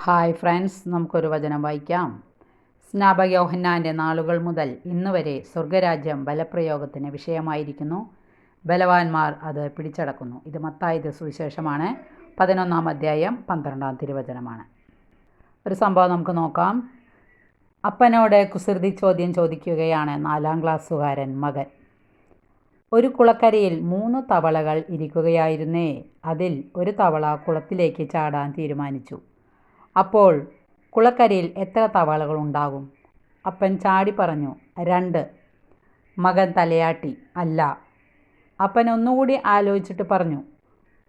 Hi friends നമുക്കൊരു വചനം വായിക്കാം. സ്നാപയോഹന്നാന്റെ നാളുകൾ മുതൽ ഇന്ന് വരെ സ്വർഗരാജ്യം ബലപ്രയോഗത്തിന് വിഷയമായിരിക്കുന്നു. ബലവാന്മാർ അത് പിടിച്ചടക്കുന്നു. ഇത് മത്തായത് സുവിശേഷമാണ്. പതിനൊന്നാം അധ്യായം പന്ത്രണ്ടാം തിരുവചനമാണ്. ഒരു സംഭവം നമുക്ക് നോക്കാം. അപ്പനോട് കുസൃതി ചോദ്യം ചോദിക്കുകയാണ് നാലാം ക്ലാസ്സുകാരൻ മകൻ. ഒരു കുളക്കരയിൽ മൂന്ന് തവളകൾ ഇരിക്കുകയായിരുന്നേ. അതിൽ ഒരു തവള കുളത്തിലേക്ക് ചാടാൻ തീരുമാനിച്ചു. അപ്പോൾ കുളക്കരയിൽ എത്ര തവളകൾ ഉണ്ടാകും? അപ്പൻ ചാടി പറഞ്ഞു രണ്ട്. മകൻ തലയാട്ടി അല്ല. അപ്പൻ ഒന്നുകൂടി ആലോചിച്ചിട്ട് പറഞ്ഞു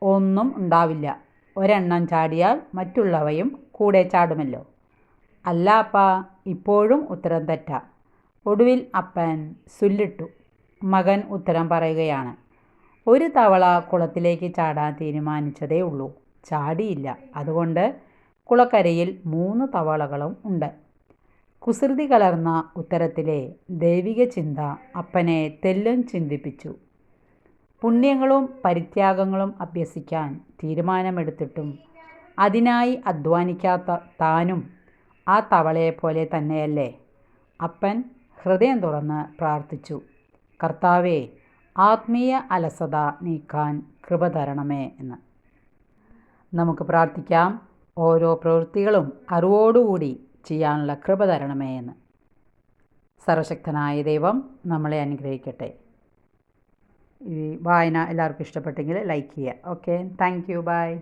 ഒന്നും ഉണ്ടാവില്ല. ഒരെണ്ണം ചാടിയാൽ മറ്റുള്ളവയും കൂടെ ചാടുമല്ലോ. അല്ല അപ്പ. ഇപ്പോഴും ഉത്തരം തെറ്റ. ഒടുവിൽ അപ്പൻ സുല്ലിട്ടു. മകൻ ഉത്തരം പറയുകയാണ് ഒരു തവള കുളത്തിലേക്ക് ചാടാൻ തീരുമാനിച്ചതേ ഉള്ളൂ. ചാടിയില്ല. അതുകൊണ്ട് കുളക്കരയിൽ മൂന്ന് തവളകളും ഉണ്ട്. കുസൃതി കലർന്ന ഉത്തരത്തിലെ ദൈവിക ചിന്ത അപ്പനെ തെല്ലും ചിന്തിപ്പിച്ചു. പുണ്യങ്ങളും പരിത്യാഗങ്ങളും അഭ്യസിക്കാൻ തീരുമാനമെടുത്തിട്ടും അതിനായി അധ്വാനിക്കാത്ത താനും ആ തവളയെപ്പോലെ തന്നെയല്ലേ? അപ്പൻ ഹൃദയം തുറന്ന് പ്രാർത്ഥിച്ചു. കർത്താവേ ആത്മീയ അലസത നീക്കാൻ കൃപ തരണമേ എന്ന്. നമുക്ക് പ്രാർത്ഥിക്കാം. ഓരോ പ്രവൃത്തികളും അറിവോടുകൂടി ചെയ്യാനുള്ള കൃപ തരണമേ എന്ന്. സർവശക്തനായ ദൈവം നമ്മളെ അനുഗ്രഹിക്കട്ടെ. ഈ വായന എല്ലാവർക്കും ഇഷ്ടപ്പെട്ടെങ്കിൽ ലൈക്ക് ചെയ്യുക. ഓക്കെ. Thank you. ബൈ.